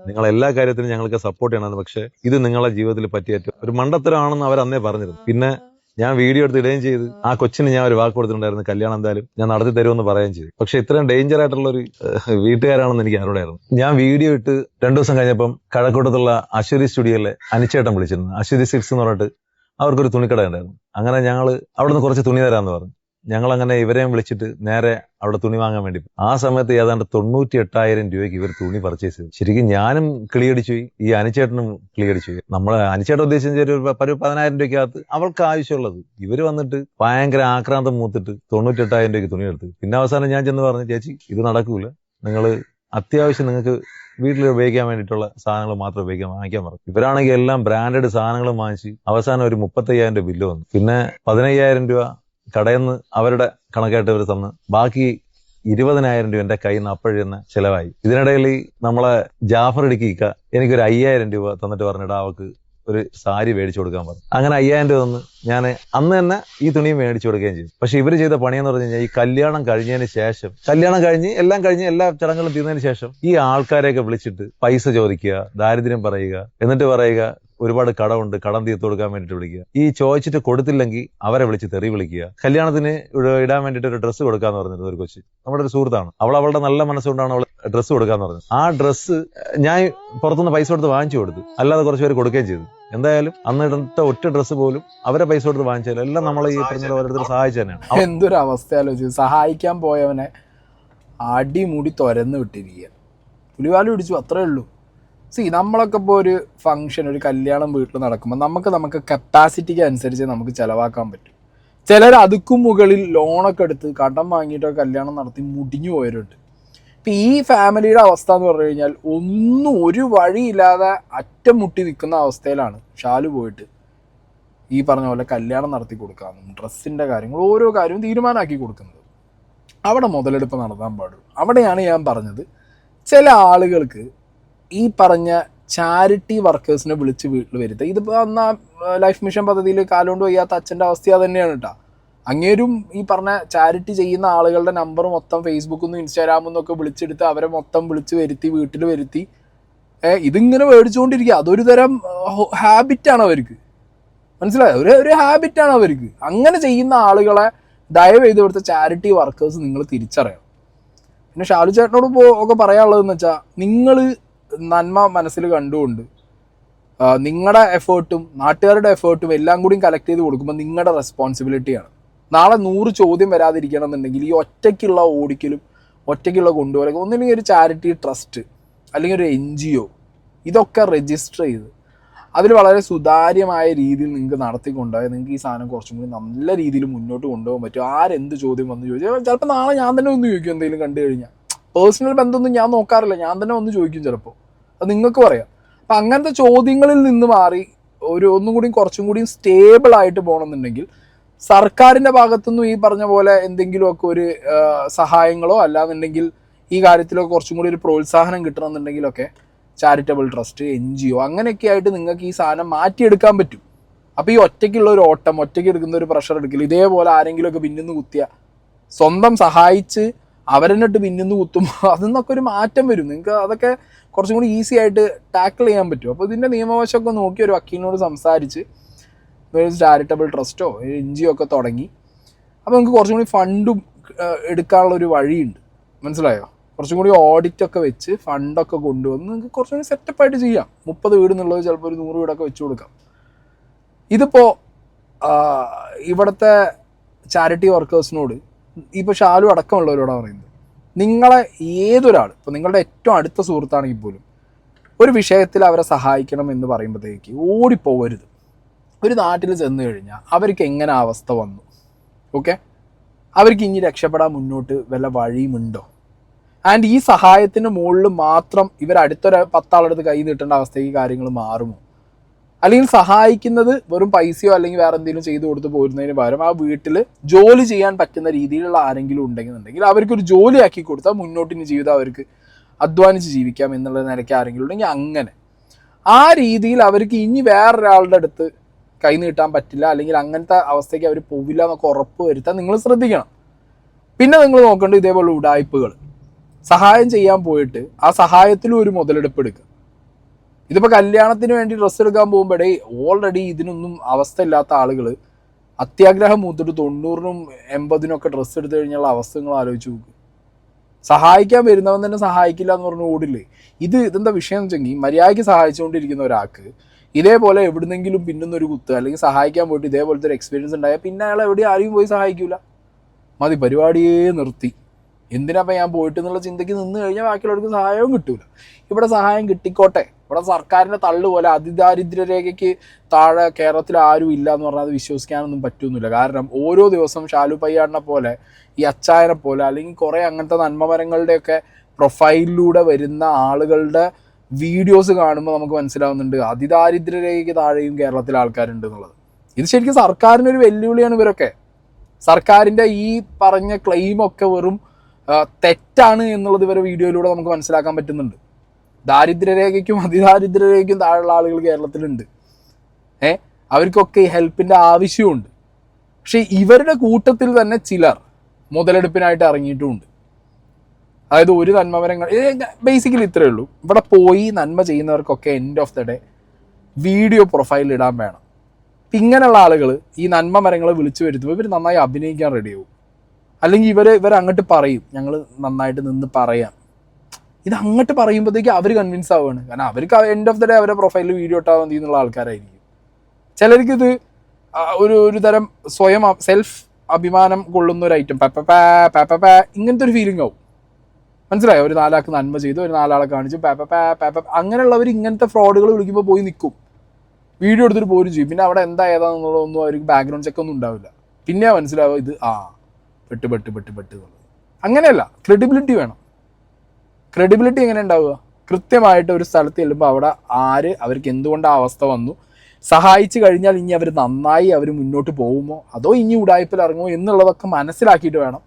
B: നിങ്ങൾ എല്ലാ കാര്യത്തിനും ഞങ്ങൾക്ക് സപ്പോർട്ട് ചെയ്യണമെന്ന്. പക്ഷെ ഇത് നിങ്ങളെ ജീവിതത്തിൽ പറ്റിയ ഒരു മണ്ടത്തരമാണെന്ന് അവർ അന്നേ പറഞ്ഞിരുന്നു. പിന്നെ ഞാൻ വീഡിയോ എടുത്ത് ഇടുകയും ചെയ്ത്. ആ കൊച്ചിന് ഞാൻ ഒരു വാക്ക് കൊടുത്തിട്ടുണ്ടായിരുന്നു കല്യാണം എന്തായാലും ഞാൻ നടത്തി തരുമെന്ന് പറയുകയും ചെയ്തു. പക്ഷെ ഇത്രയും ഡേഞ്ചർ ആയിട്ടുള്ള ഒരു വീട്ടുകാരാണെന്ന് എനിക്ക് ആരോടായിരുന്നു. ഞാൻ വീഡിയോ ഇട്ട് രണ്ടു ദിവസം കഴിഞ്ഞപ്പം കഴക്കൂട്ടത്തുള്ള അശ്വതി സ്റ്റുഡിയോയിലെ അനിച്ചേട്ടൻ വിളിച്ചിരുന്നു. അശ്വതി സിക്സ് എന്ന് പറഞ്ഞിട്ട് അവർക്കൊരു തുണിക്കട ഉണ്ടായിരുന്നു അങ്ങനെ ഞങ്ങൾ അവിടുന്ന് കുറച്ച് തുണി തരാമെന്ന് പറഞ്ഞു. ഞങ്ങൾ അങ്ങനെ ഇവരെയും വിളിച്ചിട്ട് നേരെ അവിടെ തുണി വാങ്ങാൻ വേണ്ടി. ആ സമയത്ത് ഏതാണ്ട് തൊണ്ണൂറ്റി എട്ടായിരം രൂപയ്ക്ക് ഇവർ തുണി പർച്ചേസ് ചെയ്തു. ശരിക്കും ഞാനും കിളിയടിച്ചു ഈ അനിച്ചേട്ടനും കിളിയടിച്ചു പോയി. നമ്മളെ അനിച്ചേട്ടൻ ഉദ്ദേശിച്ച ഒരു പതിനായിരം രൂപയ്ക്കകത്ത് അവൾക്ക് ആവശ്യമുള്ളത്. ഇവർ വന്നിട്ട് ഭയങ്കര ആക്രാന്തം മൂത്തിട്ട് തൊണ്ണൂറ്റി എട്ടായിരം രൂപയ്ക്ക് തുണി എടുത്ത്. പിന്നെ അവസാനം ഞാൻ ചെന്ന് പറഞ്ഞു ചേച്ചി ഇത് നടക്കൂല. നിങ്ങൾ അത്യാവശ്യം നിങ്ങൾക്ക് വീട്ടിൽ ഉപയോഗിക്കാൻ വേണ്ടിയിട്ടുള്ള സാധനങ്ങൾ മാത്രം ഉപയോഗിക്കാൻ വാങ്ങിക്കാൻ പറഞ്ഞു ഇവരാണെങ്കിൽ എല്ലാം ബ്രാൻഡഡ് സാധനങ്ങളും വാങ്ങിച്ച് അവസാനം ഒരു മുപ്പത്തയ്യായിരം രൂപ ബില്ല് വന്നു. പിന്നെ പതിനയ്യായിരം രൂപ കടയിൽ നിന്ന് അവരുടെ കണക്കായിട്ട് ഇവർ തന്ന് ബാക്കി ഇരുപതിനായിരം രൂപ എന്റെ കയ്യിൽ നിന്ന് അപ്പോഴേ ചിലവായി. ഇതിനിടയിൽ നമ്മളെ ജാഫർ ഇടുക്കിക്ക എനിക്കൊരു അയ്യായിരം രൂപ തന്നിട്ട് പറഞ്ഞിട്ട് അവക്ക് ഒരു സാരി മേടിച്ചു കൊടുക്കാൻ പറഞ്ഞു. അങ്ങനെ അയ്യായിരം രൂപ തന്ന് ഞാൻ അന്ന് തന്നെ ഈ തുണിയും മേടിച്ചു കൊടുക്കുകയും ചെയ്തു. പക്ഷെ ഇവർ ചെയ്ത പണിയെന്ന് പറഞ്ഞു കഴിഞ്ഞാൽ ഈ കല്യാണം കഴിഞ്ഞതിന് ശേഷം കല്യാണം കഴിഞ്ഞ് എല്ലാം കഴിഞ്ഞ് എല്ലാ ചടങ്ങുകളും തീർന്നതിന് ശേഷം ഈ ആൾക്കാരെയൊക്കെ വിളിച്ചിട്ട് പൈസ ചോദിക്കുക ദാരിദ്ര്യം പറയുക എന്നിട്ട് പറയുക ഒരുപാട് കടമുണ്ട് കടം തീർത്ത് കൊടുക്കാൻ വേണ്ടിയിട്ട് വിളിക്കുക. ഈ ചോദിച്ചിട്ട് കൊടുത്തില്ലെങ്കിൽ അവരെ വിളിച്ച് തെറി വിളിക്കുക. കല്യാണത്തിന് ഇടാൻ വേണ്ടിയിട്ട് ഒരു ഡ്രസ്സ് കൊടുക്കാന്ന് പറഞ്ഞിരുന്നു ഒരു കൊച്ചി. നമ്മുടെ ഒരു സുഹൃത്താണ്. അവൾ അവളുടെ നല്ല മനസ്സുകൊണ്ടാണ് അവൾ ഡ്രസ്സ് കൊടുക്കാന്ന് പറഞ്ഞത്. ആ ഡ്രസ്സ് ഞാൻ പുറത്തുനിന്ന് പൈസ കൊടുത്ത് വാങ്ങിച്ചു കൊടുത്തു. അല്ലാതെ കുറച്ച് പേര് കൊടുക്കുകയും ചെയ്തു. എന്തായാലും അന്ന് ഇടത്തെ ഒറ്റ ഡ്രസ്സ് പോലും അവരെ പൈസ കൊടുത്ത് വാങ്ങിച്ചാലും എല്ലാം നമ്മൾ ഈ പറഞ്ഞ ഓരോരുത്തർ സഹായിച്ചു തന്നെയാണ്.
A: എന്തൊരു അവസ്ഥ ആലോചിച്ചു. സഹായിക്കാൻ പോയവനെ അടിമുടി തുരന്ന് വിട്ടിരിക്കുക പുലിവാൽ പിടിച്ചു അത്രേ ഉള്ളൂ. സി നമ്മളൊക്കെ ഇപ്പോൾ ഒരു ഫംഗ്ഷൻ ഒരു കല്യാണം വീട്ടിൽ നടക്കുമ്പോൾ നമുക്ക് നമുക്ക് കപ്പാസിറ്റിക്ക് അനുസരിച്ച് നമുക്ക് ചിലവാക്കാൻ പറ്റും. ചിലർ അതുക്കും മുകളിൽ ലോണൊക്കെ എടുത്ത് കടം വാങ്ങിയിട്ടൊക്കെ കല്യാണം നടത്തി മുടിഞ്ഞു പോയവരുണ്ട്. ഇപ്പം ഈ ഫാമിലിയുടെ അവസ്ഥ എന്ന് പറഞ്ഞു കഴിഞ്ഞാൽ ഒന്നും ഒരു വഴിയില്ലാതെ അറ്റം മുട്ടി നിൽക്കുന്ന അവസ്ഥയിലാണ് ഷാലു പോയിട്ട് ഈ പറഞ്ഞ പോലെ കല്യാണം നടത്തി കൊടുക്കാമെന്നും ഡ്രസ്സിന്റെ കാര്യങ്ങൾ ഓരോ കാര്യവും തീരുമാനമാക്കി കൊടുക്കുന്നത്. അവിടെ മുതലെടുപ്പ് നടത്താൻ പാടുള്ളൂ. അവിടെയാണ് ഞാൻ പറഞ്ഞത് ചില ആളുകൾക്ക് ഈ പറഞ്ഞ ചാരിറ്റി വർക്കേഴ്സിനെ വിളിച്ച് വീട്ടിൽ വരുത്തുക ഇതിപ്പോൾ അന്ന് ലൈഫ് മിഷൻ പദ്ധതിയിൽ കാലുകൊണ്ട് വയ്യാത്ത അച്ഛന്റെ അവസ്ഥ തന്നെയാണ് കേട്ടോ അങ്ങേരും ഈ പറഞ്ഞ ചാരിറ്റി ചെയ്യുന്ന ആളുകളുടെ നമ്പർ മൊത്തം ഫേസ്ബുക്കിൽ നിന്നും ഇൻസ്റ്റാഗ്രാമിൽ നിന്നൊക്കെ വിളിച്ചെടുത്ത് അവരെ മൊത്തം വിളിച്ച് വരുത്തി വീട്ടിൽ വരുത്തി. ഇതിങ്ങനെ മേടിച്ചുകൊണ്ടിരിക്കുക അതൊരു തരം ഹാബിറ്റാണ് അവർക്ക്. മനസ്സിലായോ? ഒരു ഒരു ഹാബിറ്റാണ് അവർക്ക്. അങ്ങനെ ചെയ്യുന്ന ആളുകളെ ദയവ് ചെയ്ത് ഇവിടുത്തെ ചാരിറ്റി വർക്കേഴ്സ് നിങ്ങൾ തിരിച്ചറിയണം. പിന്നെ ഷാലു ചേട്ടനോട് ഇപ്പോൾ ഒക്കെ പറയാനുള്ളതെന്ന് വെച്ചാൽ നിങ്ങൾ നന്മ മനസ്സിൽ കണ്ടുകൊണ്ട് നിങ്ങളുടെ എഫേർട്ടും നാട്ടുകാരുടെ എഫേർട്ടും എല്ലാം കൂടി കളക്ട് ചെയ്ത് കൊടുക്കുമ്പോൾ നിങ്ങളുടെ റെസ്പോൺസിബിലിറ്റിയാണ് നാളെ നൂറ് ചോദ്യം വരാതിരിക്കണം എന്നുണ്ടെങ്കിൽ ഈ ഒറ്റയ്ക്കുള്ള ഓടിക്കലും ഒറ്റയ്ക്കുള്ള കൊണ്ടുപോകലൊക്കെ ഒന്നില്ലെങ്കിൽ ഒരു ചാരിറ്റി ട്രസ്റ്റ് അല്ലെങ്കിൽ ഒരു എൻ ജി ഒ ഇതൊക്കെ രജിസ്റ്റർ ചെയ്ത് അതിൽ വളരെ സുതാര്യമായ രീതിയിൽ നിങ്ങൾക്ക് നടത്തിക്കൊണ്ടുപോയാൽ നിങ്ങൾക്ക് ഈ സാധനം കുറച്ചും കൂടി നല്ല രീതിയിൽ മുന്നോട്ട് കൊണ്ടുപോകാൻ പറ്റും. ആരെന്ത് ചോദ്യം വന്ന് ചോദിച്ചാൽ ചിലപ്പോൾ നാളെ ഞാൻ തന്നെ ഒന്ന് ചോദിക്കും എന്തെങ്കിലും കണ്ടു കഴിഞ്ഞാൽ. പേഴ്സണൽ ബന്ധമൊന്നും ഞാൻ നോക്കാറില്ല. ഞാൻ തന്നെ ഒന്ന് ചോദിക്കും ചിലപ്പോൾ അത് നിങ്ങൾക്ക് പറയാം. അപ്പം അങ്ങനത്തെ ചോദ്യങ്ങളിൽ നിന്ന് മാറി ഒരു ഒന്നും കൂടിയും കുറച്ചും കൂടിയും സ്റ്റേബിൾ ആയിട്ട് പോകണമെന്നുണ്ടെങ്കിൽ സർക്കാരിന്റെ ഭാഗത്തുനിന്നും ഈ പറഞ്ഞ പോലെ എന്തെങ്കിലുമൊക്കെ ഒരു സഹായങ്ങളോ അല്ലാന്നുണ്ടെങ്കിൽ ഈ കാര്യത്തിലൊക്കെ കുറച്ചും കൂടി ഒരു പ്രോത്സാഹനം കിട്ടണമെന്നുണ്ടെങ്കിലൊക്കെ charitable trust N G O അങ്ങനെയൊക്കെ ആയിട്ട് നിങ്ങൾക്ക് ഈ സാധനം മാറ്റിയെടുക്കാൻ പറ്റും. അപ്പോൾ ഈ ഒറ്റയ്ക്കുള്ള ഒരു ഓട്ടം ഒറ്റയ്ക്ക് എടുക്കുന്ന ഒരു പ്രഷർ എടുക്കില്ല ഇതേപോലെ ആരെങ്കിലുമൊക്കെ പിന്നിന്ന് കുത്തിയ സ്വന്തം സഹായിച്ച് അവരെന്നിട്ട് പിന്നിന്ന് കുത്തുമ്പോൾ അതിൽ നിന്നൊക്കെ ഒരു മാറ്റം വരും. നിങ്ങൾക്ക് അതൊക്കെ കുറച്ചും കൂടി ഈസി ആയിട്ട് ടാക്കിൾ ചെയ്യാൻ പറ്റും. അപ്പോൾ ഇതിന്റെ നിയമവശമൊക്കെ നോക്കി ഒരു വക്കീലിനോട് സംസാരിച്ച് ഒരു ചാരിറ്റബിൾ ട്രസ്റ്റോ എൻ ജി ഒക്കെ തുടങ്ങി. അപ്പോൾ നിങ്ങൾക്ക് കുറച്ചും കൂടി ഫണ്ടും എടുക്കാനുള്ള ഒരു വഴിയുണ്ട്. മനസ്സിലായോ? കുറച്ചും കൂടി ഓഡിറ്റ് ഒക്കെ വെച്ച് ഫണ്ടൊക്കെ കൊണ്ടുവന്ന് നിങ്ങൾക്ക് കുറച്ചും കൂടി സെറ്റപ്പ് ആയിട്ട് ചെയ്യാം. മുപ്പത് വീട് എന്നുള്ളത് ചിലപ്പോൾ ഒരു നൂറ് വീടൊക്കെ വെച്ച് കൊടുക്കാം. ഇതിപ്പോൾ ഇവിടുത്തെ ചാരിറ്റി വർക്കേഴ്സിനോട് ഇപ്പോൾ ഷാലു അടക്കമുള്ളവരോടാണ് പറയുന്നത്. നിങ്ങളെ ഏതൊരാൾ ഇപ്പോൾ നിങ്ങളുടെ ഏറ്റവും അടുത്ത സുഹൃത്താണെങ്കിൽ പോലും ഒരു വിഷയത്തിൽ അവരെ സഹായിക്കണം എന്ന് പറയുമ്പോഴത്തേക്ക് ഓടിപ്പോവരുത്. ഒരു നാട്ടിൽ ചെന്ന് കഴിഞ്ഞാൽ അവർക്ക് എങ്ങനെ അവസ്ഥ വന്നു? ഓക്കെ? അവർക്ക് ഇനി രക്ഷപ്പെടാൻ മുന്നോട്ട് വല്ല വഴിയുമുണ്ടോ? ആൻഡ് ഈ സഹായത്തിന് മുകളിൽ മാത്രം ഇവർ അടുത്തൊരു പത്താളെടുത്ത് കൈ നീട്ടേണ്ട അവസ്ഥയ്ക്ക് കാര്യങ്ങൾ മാറുമോ? അല്ലെങ്കിൽ സഹായിക്കുന്നത് വെറും പൈസയോ അല്ലെങ്കിൽ വേറെ എന്തെങ്കിലും ചെയ്തു കൊടുത്തു പോരുന്നതിന് പകരം ആ വീട്ടിൽ ജോലി ചെയ്യാൻ പറ്റുന്ന രീതിയിലുള്ള ആരെങ്കിലും ഉണ്ടെങ്കിൽ അവർക്കൊരു ആക്കി കൊടുത്താൽ മുന്നോട്ടിന് ജീവിതം അവർക്ക് അധ്വാനിച്ച് ജീവിക്കാം എന്നുള്ള നിലയ്ക്ക് ആരെങ്കിലും ഉണ്ടെങ്കിൽ അങ്ങനെ. ആ രീതിയിൽ അവർക്ക് ഇനി വേറൊരാളുടെ അടുത്ത് കൈ നീട്ടാൻ പറ്റില്ല അല്ലെങ്കിൽ അങ്ങനത്തെ അവസ്ഥയ്ക്ക് അവർ പോവില്ല എന്നൊക്കെ ഉറപ്പ് വരുത്താൻ നിങ്ങൾ ശ്രദ്ധിക്കണം. പിന്നെ നിങ്ങൾ നോക്കേണ്ടത് ഇതേപോലെ ഉടായ്പകൾ സഹായം ചെയ്യാൻ പോയിട്ട് ആ സഹായത്തിലും ഒരു മുതലെടുപ്പ് എടുക്കുക. ഇതിപ്പോൾ കല്യാണത്തിന് വേണ്ടി ഡ്രസ്സ് എടുക്കാൻ പോകുമ്പോഴേ ഓൾറെഡി ഇതിനൊന്നും അവസ്ഥ ഇല്ലാത്ത ആളുകൾ അത്യാഗ്രഹം മൂത്തിട്ട് തൊണ്ണൂറിനും എൺപതിനും ഒക്കെ ഡ്രസ്സ് എടുത്തു കഴിഞ്ഞുള്ള അവസ്ഥ നിങ്ങൾ ആലോചിച്ച് നോക്ക്. സഹായിക്കാൻ വരുന്നവൻ തന്നെ സഹായിക്കില്ല എന്ന് പറഞ്ഞ് ഓടില്ലേ? ഇത് ഇതെന്താ വിഷയം എന്ന് വെച്ചെങ്കിൽ മര്യാദയ്ക്ക് സഹായിച്ചുകൊണ്ടിരിക്കുന്ന ഒരാൾക്ക് ഇതേപോലെ എവിടുന്നെങ്കിലും പിന്നുന്ന ഒരു കുത്ത് അല്ലെങ്കിൽ സഹായിക്കാൻ പോയിട്ട് ഇതേപോലത്തെ ഒരു എക്സ്പീരിയൻസ് ഉണ്ടായാൽ പിന്നെ അയാൾ എവിടെയും ആരെയും പോയി സഹായിക്കില്ല മതി പരിപാടിയേ നിർത്തി. എന്തിനാപ്പം ഞാൻ പോയിട്ട് എന്നുള്ള ചിന്തയ്ക്ക് നിന്ന് കഴിഞ്ഞാൽ ബാക്കിയുള്ളവർക്ക് സഹായവും കിട്ടൂല. ഇവിടെ സഹായം കിട്ടിക്കോട്ടെ. ഇവിടെ സർക്കാരിന്റെ തള്ളു പോലെ അതിദാരിദ്ര്യ രേഖയ്ക്ക് താഴെ കേരളത്തിൽ ആരും ഇല്ല എന്ന് പറഞ്ഞാൽ അത് വിശ്വസിക്കാനൊന്നും പറ്റുന്നില്ല കാരണം ഓരോ ദിവസം ഷാലു പയ്യാടിനെ പോലെ ഈ അച്ചായനെ പോലെ അല്ലെങ്കിൽ കുറേ അങ്ങനത്തെ നന്മമരങ്ങളുടെയൊക്കെ പ്രൊഫൈലിലൂടെ വരുന്ന ആളുകളുടെ വീഡിയോസ് കാണുമ്പോൾ നമുക്ക് മനസ്സിലാവുന്നുണ്ട് അതിദാരിദ്ര്യ രേഖയ്ക്ക് താഴെയും കേരളത്തിൽ ആൾക്കാരുണ്ട് എന്നുള്ളത് ഇത് ശരിക്കും സർക്കാരിനൊരു വെല്ലുവിളിയാണ് ഇവരൊക്കെ. സർക്കാരിന്റെ ഈ പറഞ്ഞ ക്ലെയിമൊക്കെ വെറും തെറ്റാണ് എന്നുള്ളത് ഇവരെ വീഡിയോയിലൂടെ നമുക്ക് മനസ്സിലാക്കാൻ പറ്റുന്നുണ്ട്. ദാരിദ്ര്യരേഖയ്ക്കും അതിദാരിദ്ര്യരേഖയ്ക്കും താഴെയുള്ള ആളുകൾ കേരളത്തിലുണ്ട്. ഏ? അവർക്കൊക്കെ ഈ ഹെൽപ്പിന്റെ ആവശ്യമുണ്ട്. പക്ഷേ ഇവരുടെ കൂട്ടത്തിൽ തന്നെ ചിലർ മുതലെടുപ്പിനായിട്ട് ഇറങ്ങിയിട്ടുമുണ്ട്. അതായത് ഒരു നന്മമരങ്ങൾ ബേസിക്കലി ഇത്രയേ ഉള്ളൂ. ഇവിടെ പോയി നന്മ ചെയ്യുന്നവർക്കൊക്കെ end of the day video profile ഇടാൻ വേണം. ഇങ്ങനെയുള്ള ആളുകൾ ഈ നന്മ മരങ്ങളെ വിളിച്ചു വരുത്തുമ്പോൾ ഇവർ നന്നായി അഭിനയിക്കാൻ റെഡിയാവും അല്ലെങ്കിൽ ഇവർ ഇവർ അങ്ങോട്ട് പറയും. ഞങ്ങൾ നന്നായിട്ട് നിന്ന് പറയാം. ഇത് അങ്ങോട്ട് പറയുമ്പോഴത്തേക്ക് അവർ കൺവിൻസ് ആവുകയാണ്. കാരണം അവർക്ക് എൻഡ് ഓഫ് ദ ഡേ അവരുടെ പ്രൊഫൈലിൽ വീഡിയോ ഇട്ടാൽ മതി എന്നുള്ള ആൾക്കാരായിരിക്കും. ചിലർക്ക് ഇത് ഒരു ഒരു തരം സ്വയം സെൽഫ് അഭിമാനം കൊള്ളുന്ന ഒരു ഐറ്റം പെപ്പ പാ പാപ്പ പാ ഇങ്ങനത്തെ ഒരു ഫീലിംഗ് ആവും. മനസ്സിലായോ? ഒരു നാലാൾക്ക് നന്മ ചെയ്തു ഒരു നാലാളെ കാണിച്ചു പേപ്പ പാ പേപ്പ അങ്ങനെയുള്ളവർ ഇങ്ങനത്തെ ഫ്രോഡുകൾ വിളിക്കുമ്പോൾ പോയി നിൽക്കും വീഡിയോ എടുത്തിട്ട് പോരും ചെയ്യും. പിന്നെ അവിടെ എന്താ ഏതാണെന്നുള്ളതൊന്നും അവർക്ക് ബാക്ക്ഗ്രൗണ്ട് ചെക്ക് ഒന്നും ഉണ്ടാവില്ല. പിന്നെ മനസ്സിലാവുക ഇത് ആ പെട്ട് പെട്ട് പെട്ട് പെട്ട് അങ്ങനെയല്ല ക്രെഡിബിലിറ്റി വേണം. ക്രെഡിബിലിറ്റി എങ്ങനെ ഉണ്ടാവുക? കൃത്യമായിട്ട് ഒരു സ്ഥലത്ത് ചെല്ലുമ്പോൾ അവിടെ ആര് അവർക്ക് എന്തുകൊണ്ട് ആ അവസ്ഥ വന്നു? സഹായിച്ചു കഴിഞ്ഞാൽ ഇനി അവർ നന്നായി അവർ മുന്നോട്ട് പോകുമോ? അതോ ഇനി ഉടായ്പിൽ ഇറങ്ങുമോ എന്നുള്ളതൊക്കെ മനസ്സിലാക്കിയിട്ട് വേണം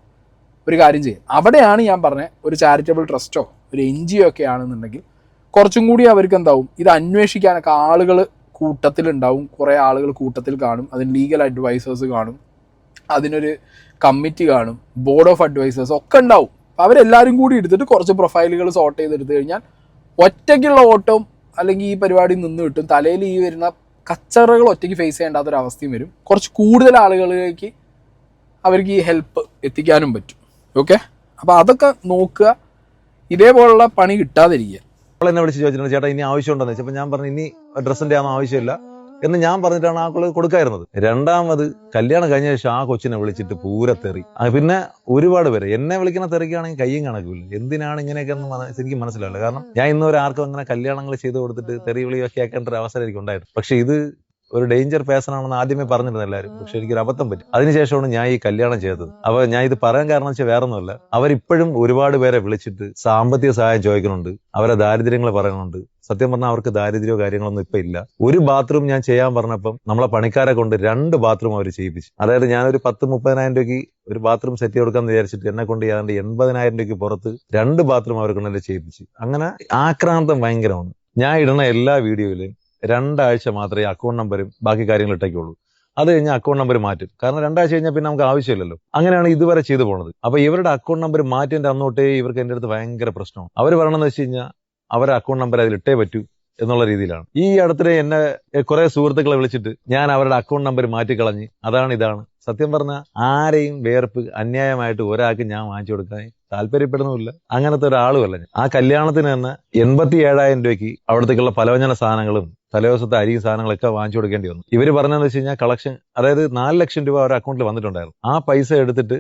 A: ഒരു കാര്യം ചെയ്യാൻ. അവിടെയാണ് ഞാൻ പറഞ്ഞ ഒരു ചാരിറ്റബിൾ ട്രസ്റ്റോ ഒരു എൻ ജി ഒ ഒക്കെ ആണെന്നുണ്ടെങ്കിൽ കുറച്ചും കൂടി അവർക്ക് എന്താവും? ഇത് അന്വേഷിക്കാനൊക്കെ ആളുകൾ കൂട്ടത്തിലുണ്ടാവും. കുറേ ആളുകൾ കൂട്ടത്തിൽ കാണും. അതിന് ലീഗൽ അഡ്വൈസേഴ്സ് കാണും. അതിനൊരു കമ്മിറ്റി കാണും ബോർഡ് ഓഫ് അഡ്വൈസേഴ്സ് ഒക്കെ ഉണ്ടാവും. അവരെല്ലാവരും കൂടി എടുത്തിട്ട് കുറച്ച് പ്രൊഫൈലുകൾ സോർട്ട് ചെയ്തെടുത്തു കഴിഞ്ഞാൽ ഒറ്റയ്ക്കുള്ള ഓട്ടവും അല്ലെങ്കിൽ ഈ പരിപാടി നിന്ന് കിട്ടും. തലയിൽ ഈ വരുന്ന കച്ചറകൾ ഒറ്റയ്ക്ക് ഫേസ് ചെയ്യേണ്ടാത്തൊരു അവസ്ഥയും വരും. കുറച്ച് കൂടുതൽ ആളുകളിലേക്ക് അവർക്ക് ഈ ഹെൽപ്പ് എത്തിക്കാനും പറ്റും. ഓക്കെ അപ്പോൾ അതൊക്കെ നോക്കുക. ഇതേപോലുള്ള പണി കിട്ടാതിരിക്കുക.
B: എന്നെ വിളിച്ച് ചോദിച്ചിട്ടുണ്ട് ചേട്ടാ ഇനി ആവശ്യമുണ്ടെന്ന് വെച്ചപ്പോൾ ഞാൻ പറഞ്ഞു ഇനി ഡ്രസ്സിന്റെ ആണോ ആവശ്യമില്ല. എന്ന് ഞാൻ പറഞ്ഞിട്ടാണ് ആ കൊള്ളു കൊടുക്കായിരുന്നത്. രണ്ടാമത് കല്യാണം കഴിഞ്ഞ ശേഷം ആ കൊച്ചിനെ വിളിച്ചിട്ട് പൂര തെറി. പിന്നെ ഒരുപാട് പേര് എന്നെ വിളിക്കുന്ന തെറിക്കാണെങ്കിൽ കയ്യും കണക്കില്ല എന്തിനാണ് ഇങ്ങനെയൊക്കെ എന്ന് ശരിക്കും മനസ്സിലാവില്ല. കാരണം ഞാൻ ഇന്നുവരെ ആർക്കും അങ്ങനെ കല്യാണങ്ങൾ ചെയ്തു കൊടുത്തിട്ട് തെറി വിളിയൊക്കെ ആക്കേണ്ട ഒരു അവസരം എനിക്ക് ഉണ്ടായിരുന്നു പക്ഷെ ഇത് ഒരു ഡേഞ്ചർ പേഴ്സൺ ആണെന്ന് ആദ്യമേ പറഞ്ഞിരുന്നു എല്ലാവരും. പക്ഷെ എനിക്കൊരു അബദ്ധം പറ്റി. അതിനുശേഷമാണ് ഞാൻ ഈ കല്യാണം ചെയ്തത്. അപ്പൊ ഞാൻ ഇത് പറയാൻ കാരണം വെച്ചാൽ വേറെ ഒന്നുമല്ല അവരിപ്പോഴും ഒരുപാട് പേരെ വിളിച്ചിട്ട് സാമ്പത്തിക സഹായം ചോദിക്കുന്നുണ്ട്. അവരെ ദാരിദ്ര്യങ്ങൾ പറയുന്നുണ്ട്. സത്യം പറഞ്ഞാൽ അവർക്ക് ദാരിദ്ര്യമോ കാര്യങ്ങളൊന്നും ഇപ്പൊ ഇല്ല. ഒരു ബാത്റൂം ഞാൻ ചെയ്യാൻ പറഞ്ഞപ്പം നമ്മളെ പണിക്കാരെ കൊണ്ട് രണ്ട് ബാത്റൂം അവർ ചെയ്യിപ്പിച്ചു. അതായത് ഞാനൊരു പത്ത് മുപ്പതിനായിരം രൂപയ്ക്ക് ഒരു ബാത്റൂം സെറ്റ് കൊടുക്കാന്ന് വിചാരിച്ചിട്ട് എന്നെ കൊണ്ട് ഏതാണ്ട് എൺപതിനായിരം രൂപയ്ക്ക് പുറത്ത് രണ്ട് ബാത്റൂം അവർക്ക് കൊണ്ടെന്നെ ചെയ്യിപ്പിച്ചു. അങ്ങനെ ആക്രാന്തം ഭയങ്കരമാണ്. ഞാൻ ഇടുന്ന എല്ലാ വീഡിയോയിലും രണ്ടാഴ്ച മാത്രമേ അക്കൗണ്ട് നമ്പരും ബാക്കി കാര്യങ്ങൾ ഇട്ടേക്കുള്ളൂ. അത് കഴിഞ്ഞാൽ അക്കൗണ്ട് നമ്പർ മാറ്റും. കാരണം രണ്ടാഴ്ച കഴിഞ്ഞാൽ പിന്നെ നമുക്ക് ആവശ്യമില്ലല്ലോ. അങ്ങനെയാണ് ഇതുവരെ ചെയ്തു പോണത്. അപ്പൊ ഇവരുടെ അക്കൗണ്ട് നമ്പർ മാറ്റിന്റെ അന്നോട്ടേ ഇവർക്ക് എന്റെ അടുത്ത് ഭയങ്കര പ്രശ്നമാണ്. അവർ പറയണമെന്ന് വെച്ച് കഴിഞ്ഞാൽ അവരുടെ അക്കൗണ്ട് നമ്പർ അതിൽ ഇട്ടേ പറ്റൂ എന്നുള്ള രീതിയിലാണ്. ഈ അടുത്തിടെ എന്നെ കുറെ സുഹൃത്തുക്കളെ വിളിച്ചിട്ട് ഞാൻ അവരുടെ അക്കൗണ്ട് നമ്പർ മാറ്റിക്കളഞ്ഞ് അതാണ് ഇതാണ്. സത്യം പറഞ്ഞാൽ ആരെയും വേർപ്പ് അന്യായമായിട്ട് ഒരാൾക്ക് ഞാൻ വാങ്ങിച്ചു കൊടുക്കാൻ താല്പര്യപ്പെടുന്നുമില്ല. അങ്ങനത്തെ ഒരാളുമല്ല ആ കല്യാണത്തിന് തന്നെ എൺപത്തി ഏഴായിരം രൂപയ്ക്ക് അവിടത്തേക്കുള്ള പലവ്യഞ്ജന സാധനങ്ങളും തലേദിവസത്തെ അരിയും സാധനങ്ങളൊക്കെ വാങ്ങിച്ചു കൊടുക്കേണ്ടി വന്നു. ഇവർ പറഞ്ഞതെന്ന് വെച്ച് കഴിഞ്ഞാൽ കളക്ഷൻ അതായത് നാല് ലക്ഷം രൂപ അവരുടെ അക്കൗണ്ടിൽ വന്നിട്ടുണ്ടായിരുന്നു. ആ പൈസ എടുത്തിട്ട്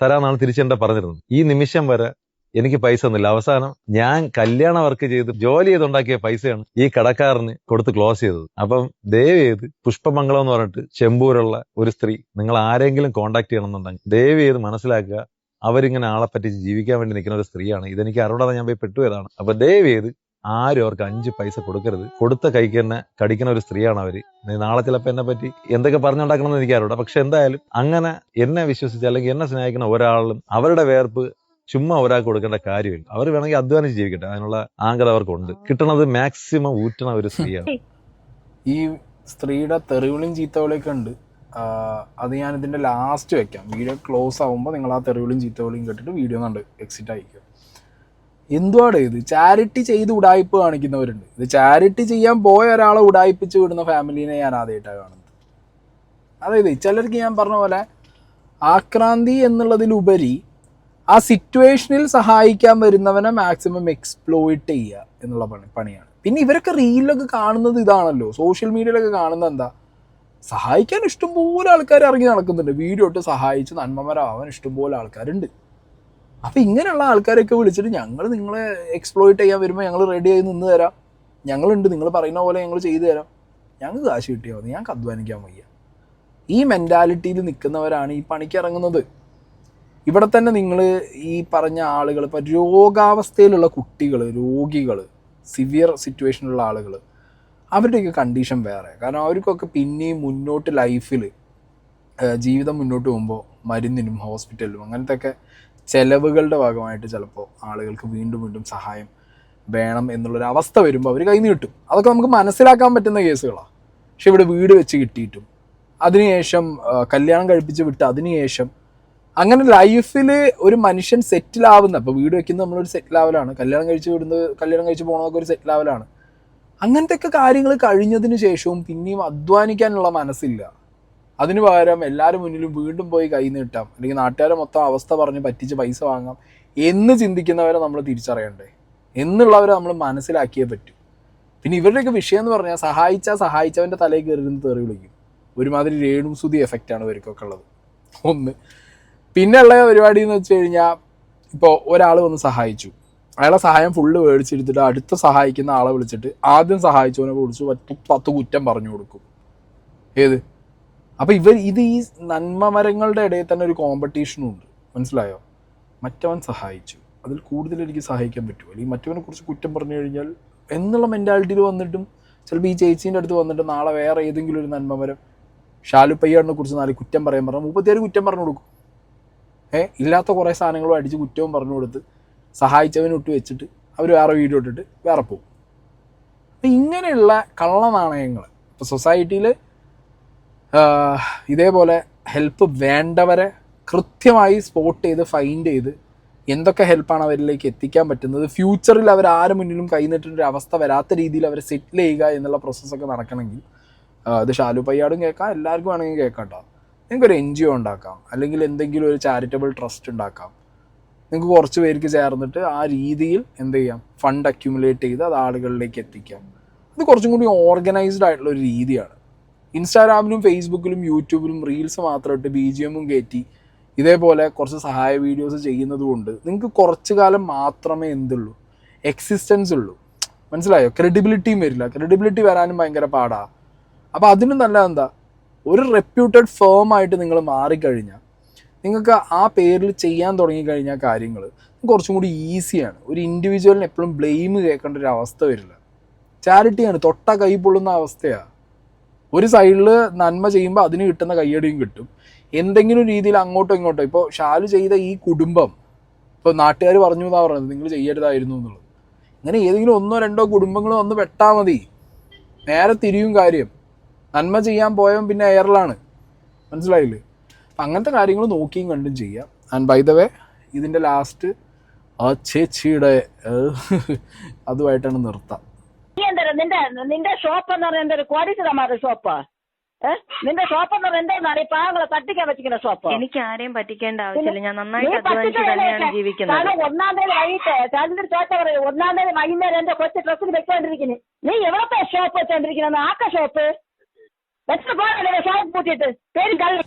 B: തരാന്നാണ് തിരിച്ചെന്റെ പറഞ്ഞിരുന്നത്. ഈ നിമിഷം വരെ എനിക്ക് പൈസ ഒന്നുമില്ല അവസാനം ഞാൻ കല്യാണ വർക്ക് ചെയ്ത് ജോലി ചെയ്തുണ്ടാക്കിയ പൈസയാണ് ഈ കടക്കാരന് കൊടുത്ത് ക്ലോസ് ചെയ്തത്. അപ്പം ദയവ് ചെയ്ത് പുഷ്പമംഗളം എന്ന് പറഞ്ഞിട്ട് ചെമ്പൂരുള്ള ഒരു സ്ത്രീ നിങ്ങൾ ആരെങ്കിലും കോണ്ടാക്ട് ചെയ്യണമെന്നുണ്ടെങ്കിൽ ദയവ് ചെയ്ത് മനസ്സിലാക്കുക അവരിങ്ങനെ ആളെ പറ്റിച്ച് ജീവിക്കാൻ വേണ്ടി നിൽക്കുന്ന ഒരു സ്ത്രീയാണ്. ഇതെനിക്ക് അറിവിടാതെ ഞാൻ പോയി പെട്ടുപോയതാണ്. അപ്പൊ ദയവ് ചെയ്ത് ആരും അവർക്ക് അഞ്ച് പൈസ കൊടുക്കരുത്. കൊടുത്ത കൈക്ക് തന്നെ കടിക്കുന്ന ഒരു സ്ത്രീയാണ് അവർ. നാളെ ചിലപ്പോൾ എന്നെ പറ്റി എന്തൊക്കെ പറഞ്ഞുണ്ടാക്കണമെന്ന് എനിക്കറിയില്ല. പക്ഷെ എന്തായാലും അങ്ങനെ എന്നെ വിശ്വസിച്ച് അല്ലെങ്കിൽ എന്നെ സ്നേഹിക്കുന്ന ഒരാളും അവരുടെ വേർപ്പ് ചുമ്മാ ഒരാൾക്ക് കൊടുക്കേണ്ട കാര്യമില്ല. അവർ വേണമെങ്കിൽ അധ്വാനിച്ച് ജീവിക്കട്ടെ. അതിനുള്ള ആങ്കത അവർക്കുണ്ട്. കിട്ടണത് മാക്സിമം ഊറ്റണ ഒരു സ്ത്രീയാണ്.
A: ഈ സ്ത്രീയുടെ തെറിവിളിയും ചീത്തവിളിയൊക്കെ ഉണ്ട്. അത് ഞാൻ ഇതിന്റെ ലാസ്റ്റ് വെക്കാം. വീഡിയോ ക്ലോസ് ആവുമ്പോൾ നിങ്ങൾ ആ തെറിവിളിയും ചീത്തവിളിയും കേട്ടിട്ട് വീഡിയോ കണ്ട് എക്സിറ്റ് അയക്കുക എന്തുവാണ് ഇത്? ചാരിറ്റി ചെയ്ത് ഉടായ്പ കാണിക്കുന്നവരുണ്ട്. ഇത് ചാരിറ്റി ചെയ്യാൻ പോയ ഒരാളെ ഉടായിപ്പിച്ച് വിടുന്ന ഫാമിലീനെ ഞാൻ ആദ്യമായിട്ടാണ് കാണുന്നത്. അതായത് ചിലർക്ക് ഞാൻ പറഞ്ഞ പോലെ ആക്രാന്തി എന്നുള്ളതിലുപരി ആ സിറ്റുവേഷനിൽ സഹായിക്കാൻ വരുന്നവനെ മാക്സിമം എക്സ്പ്ലോയിറ്റ് ചെയ്യുക എന്നുള്ള പണി പണിയാണ്. പിന്നെ ഇവരൊക്കെ റീലിലൊക്കെ കാണുന്നത് ഇതാണല്ലോ. സോഷ്യൽ മീഡിയയിലൊക്കെ കാണുന്നത് എന്താ? സഹായിക്കാൻ ഇഷ്ടംപോലെ ആൾക്കാർ ഇറങ്ങി നടക്കുന്നുണ്ട്. വീഡിയോ ഇട്ട് സഹായിച്ച് നന്മമരാവാൻ ഇഷ്ടംപോലെ ആൾക്കാരുണ്ട്. അപ്പം ഇങ്ങനെയുള്ള ആൾക്കാരൊക്കെ വിളിച്ചിട്ട് ഞങ്ങൾ നിങ്ങളെ എക്സ്പ്ലോയിറ്റ് ചെയ്യാൻ വരുമ്പോൾ ഞങ്ങൾ റെഡി ആയി നിന്ന് തരാം. ഞങ്ങളുണ്ട് നിങ്ങൾ പറയുന്ന പോലെ ഞങ്ങൾ ചെയ്തു തരാം. ഞങ്ങൾക്ക് കാശ് കിട്ടിയാൽ മതി ഞങ്ങൾക്ക് അധ്വാനിക്കാൻ വയ്യ. ഈ മെന്റാലിറ്റിയിൽ നിൽക്കുന്നവരാണ് ഈ പണിക്ക് ഇറങ്ങുന്നത്. ഇവിടെ തന്നെ നിങ്ങൾ ഈ പറഞ്ഞ ആളുകൾ ഇപ്പം രോഗാവസ്ഥയിലുള്ള കുട്ടികൾ രോഗികൾ സിവിയർ സിറ്റുവേഷനിലുള്ള ആളുകൾ അവരുടെയൊക്കെ കണ്ടീഷൻ വേറെ. കാരണം അവർക്കൊക്കെ പിന്നെയും മുന്നോട്ട് ലൈഫിൽ ജീവിതം മുന്നോട്ട് പോകുമ്പോൾ മരുന്നിനും ഹോസ്പിറ്റലിലും അങ്ങനത്തെ ഒക്കെ ചെലവുകളുടെ ഭാഗമായിട്ട് ചിലപ്പോൾ ആളുകൾക്ക് വീണ്ടും വീണ്ടും സഹായം വേണം എന്നുള്ളൊരു അവസ്ഥ വരുമ്പോൾ അവർ കൈ നീട്ടും. അതൊക്കെ നമുക്ക് മനസ്സിലാക്കാൻ പറ്റുന്ന കേസുകളാണ് പക്ഷെ ഇവിടെ വീട് വെച്ച് കിട്ടിയിട്ടും അതിനുശേഷം കല്യാണം കഴിപ്പിച്ച് വിട്ട് അതിനുശേഷം അങ്ങനെ ലൈഫിൽ ഒരു മനുഷ്യൻ സെറ്റിൽ ആവുന്ന ഇപ്പോൾ വീട് വെക്കുന്നത് നമ്മളൊരു സെറ്റിൽ ആവലാണ് കല്യാണം കഴിച്ച് വിടുന്നത് കല്യാണം കഴിച്ച് പോകണമൊക്കെ ഒരു സെറ്റിൽ ആവലാണ്. അങ്ങനത്തെ കാര്യങ്ങൾ കഴിഞ്ഞതിന് ശേഷവും പിന്നെയും അധ്വാനിക്കാനുള്ള മനസ്സില്ല. അതിനു പകരം എല്ലാവരും മുന്നിലും വീണ്ടും പോയി കൈ നീട്ടാം. അല്ലെങ്കിൽ നാട്ടുകാരെ മൊത്തം അവസ്ഥ പറഞ്ഞ് പറ്റിച്ച് പൈസ വാങ്ങാം. എന്ന് ചിന്തിക്കുന്നവരെ നമ്മൾ തിരിച്ചറിയണ്ടേ? എന്നുള്ളവരെ നമ്മൾ മനസ്സിലാക്കിയേ പറ്റൂ. പിന്നെ ഇവരുടെയൊക്കെ വിഷയം എന്ന് പറഞ്ഞാൽ സഹായിച്ചാൽ സഹായിച്ചവന്റെ തലയിൽ കയറി നിന്ന് തെറി വിളിക്കും. ഒരുമാതിരി രേണും സുതി എഫക്റ്റാണ് ഇവർക്കൊക്കെ ഉള്ളത്. ഒന്ന്. പിന്നെ ഉള്ള പരിപാടി എന്ന് വെച്ച് കഴിഞ്ഞാൽ ഇപ്പോൾ ഒരാൾ വന്ന് സഹായിച്ചു. അയാളെ സഹായം ഫുള്ള് മേടിച്ചെടുത്തിട്ട് അടുത്ത സഹായിക്കുന്ന ആളെ വിളിച്ചിട്ട് ആദ്യം സഹായിച്ചവനെ വിളിച്ചു പത്ത് കുറ്റം പറഞ്ഞു കൊടുക്കും. ഏത്? അപ്പോൾ ഇവർ ഇത് ഈ നന്മ മരങ്ങളുടെ ഇടയിൽ തന്നെ ഒരു കോമ്പറ്റീഷനും ഉണ്ട്. മനസ്സിലായോ? മറ്റവൻ സഹായിച്ചു. അതിൽ കൂടുതൽ എനിക്ക് സഹായിക്കാൻ പറ്റുമോ? അല്ലെങ്കിൽ മറ്റവനെ കുറിച്ച് കുറ്റം പറഞ്ഞു കഴിഞ്ഞാൽ എന്നുള്ള മെന്റാലിറ്റിയിൽ വന്നിട്ടും ചിലപ്പോൾ ഈ ചേച്ചീന്റെ അടുത്ത് വന്നിട്ട് നാളെ വേറെ ഏതെങ്കിലും ഒരു നന്മമരം ഷാലുപ്പയ്യാടിനെ കുറിച്ച് നാളെ കുറ്റം പറയാൻ പറഞ്ഞാൽ മുപ്പത്തിയാറ് കുറ്റം പറഞ്ഞു കൊടുക്കും. ഏ? ഇല്ലാത്ത കുറേ സാധനങ്ങളും അടിച്ച് കുറ്റവും പറഞ്ഞു കൊടുത്ത് സഹായിച്ചവനൊട്ട് വെച്ചിട്ട് അവർ വേറെ വീഡിയോ ഇട്ടിട്ട് വേറെ പോകും. അപ്പം ഇങ്ങനെയുള്ള കള്ളനാണയങ്ങൾ ഇപ്പോൾ സൊസൈറ്റിയിൽ ഇതേപോലെ ഹെൽപ്പ് വേണ്ടവരെ കൃത്യമായി സ്പോട്ട് ചെയ്ത് ഫൈൻഡ് ചെയ്ത് എന്തൊക്കെ ഹെൽപ്പാണ് അവരിലേക്ക് എത്തിക്കാൻ പറ്റുന്നത്? ഫ്യൂച്ചറിൽ അവർ ആരും മുന്നിലും ഒരു അവസ്ഥ വരാത്ത രീതിയിൽ അവരെ സെറ്റിൽ ചെയ്യുക എന്നുള്ള പ്രോസസ്സൊക്കെ നടക്കണമെങ്കിൽ ഇത് ഷാലു പയ്യാടും കേൾക്കാം എല്ലാവർക്കും വേണമെങ്കിൽ കേൾക്കാം കേട്ടോ നിങ്ങൾക്ക് ഒരു എൻ ജി ഒ ഉണ്ടാക്കാം അല്ലെങ്കിൽ എന്തെങ്കിലും ഒരു ചാരിറ്റബിൾ ട്രസ്റ്റ് ഉണ്ടാക്കാം. നിങ്ങൾക്ക് കുറച്ച് പേർക്ക് ചേർന്നിട്ട് ആ രീതിയിൽ എന്ത് ചെയ്യാം? ഫണ്ട് അക്യുമുലേറ്റ് ചെയ്ത് അത് ആളുകളിലേക്ക് എത്തിക്കാം. ഇത് കുറച്ചും കൂടി ഓർഗനൈസ്ഡ് ആയിട്ടുള്ള ഒരു രീതിയാണ്. ഇൻസ്റ്റാഗ്രാമിലും ഫേസ്ബുക്കിലും യൂട്യൂബിലും റീൽസ് മാത്രമായിട്ട് ബി ജി എമ്മും കയറ്റി ഇതേപോലെ കുറച്ച് സഹായ വീഡിയോസ് ചെയ്യുന്നത് കൊണ്ട് നിങ്ങൾക്ക് കുറച്ച് കാലം മാത്രമേ എന്തുള്ളൂ? എക്സിസ്റ്റൻസ് ഉള്ളൂ. മനസ്സിലായോ? ക്രെഡിബിലിറ്റിയും വരില്ല. ക്രെഡിബിലിറ്റി വരാനും ഭയങ്കര പാടാണ് അപ്പോൾ അതിനും നല്ല എന്താ? ഒരു റെപ്യൂട്ടഡ് ഫേം ആയിട്ട് നിങ്ങൾ മാറിക്കഴിഞ്ഞാൽ നിങ്ങൾക്ക് ആ പേരിൽ ചെയ്യാൻ തുടങ്ങിക്കഴിഞ്ഞാൽ കാര്യങ്ങൾ കുറച്ചും കൂടി ഈസിയാണ് ഒരു ഇൻഡിവിജ്വലിന് എപ്പോഴും ബ്ലെയിം കേൾക്കേണ്ട ഒരു അവസ്ഥ വരില്ല. ചാരിറ്റിയാണ് തൊട്ട കൈ പൊള്ളുന്ന അവസ്ഥയാണ് ഒരു സൈഡിൽ നന്മ ചെയ്യുമ്പോൾ അതിന് കിട്ടുന്ന കയ്യടിയും കിട്ടും. എന്തെങ്കിലും രീതിയിൽ അങ്ങോട്ടോ ഇങ്ങോട്ടോ ഇപ്പോൾ ഷാലു ചെയ്ത ഈ കുടുംബം ഇപ്പോൾ നാട്ടുകാർ പറഞ്ഞു എന്നാണ് പറഞ്ഞത് നിങ്ങൾ ചെയ്യരുതായിരുന്നു എന്നുള്ളത്. ഇങ്ങനെ ഏതെങ്കിലും ഒന്നോ രണ്ടോ കുടുംബങ്ങൾ വന്ന് വെട്ടാൽ മതി. നേരെ തിരിയും കാര്യം. നന്മ ചെയ്യാൻ പോയവൻ പിന്നെ എയറിലാണ് മനസ്സിലായില്ലേ? അങ്ങനത്തെ കാര്യങ്ങൾ നോക്കിയും കണ്ടും ചെയ്യാം. ആൻഡ് ബൈ ദ വേ ഇതിന്റെ ലാസ്റ്റ് ആ ചേച്ചിയുടെ അതുമായിട്ടാണ് നിർത്താം.
C: നീ എന്താ നിന്റെ നിന്റെ ഷോപ്പ് എന്ന് പറഞ്ഞാൽ എന്തൊരു കോടീശ്വരന്മാരുടെ ഷോപ്പ് നിന്റെ ഷോപ്പ് എന്ന് പറഞ്ഞാൽ എന്താണ് ഈ പാവങ്ങളെ തട്ടിക്കാൻ പറ്റിക്കുന്ന ഷോപ്പ്
D: എനിക്ക് ആരെയും പറ്റിക്കേണ്ട ആവശ്യമില്ല. ഞാൻ നന്നായിട്ട് അധ്വാനിച്ച് തന്നെയാണ് ജീവിക്കുന്നത്.
C: ഒന്നാം തീയതി വൈകിട്ട് ചാലിന്റെ ചോട്ട പറയും ഒന്നാം തീയതി വൈകുന്നേരം എന്റെ കൊച്ചു ഡ്രസ്സിൽ വെച്ചോണ്ടിരിക്കുന്നു. നീ എവിടത്തെ ഷോപ്പ് വെച്ചോണ്ടിരിക്കുന്നത്? ആക്ക ഷോപ്പ് എത്ര പോകണല്ലേ ഷോപ്പ് കൂട്ടിയിട്ട് പേരും കള്ളി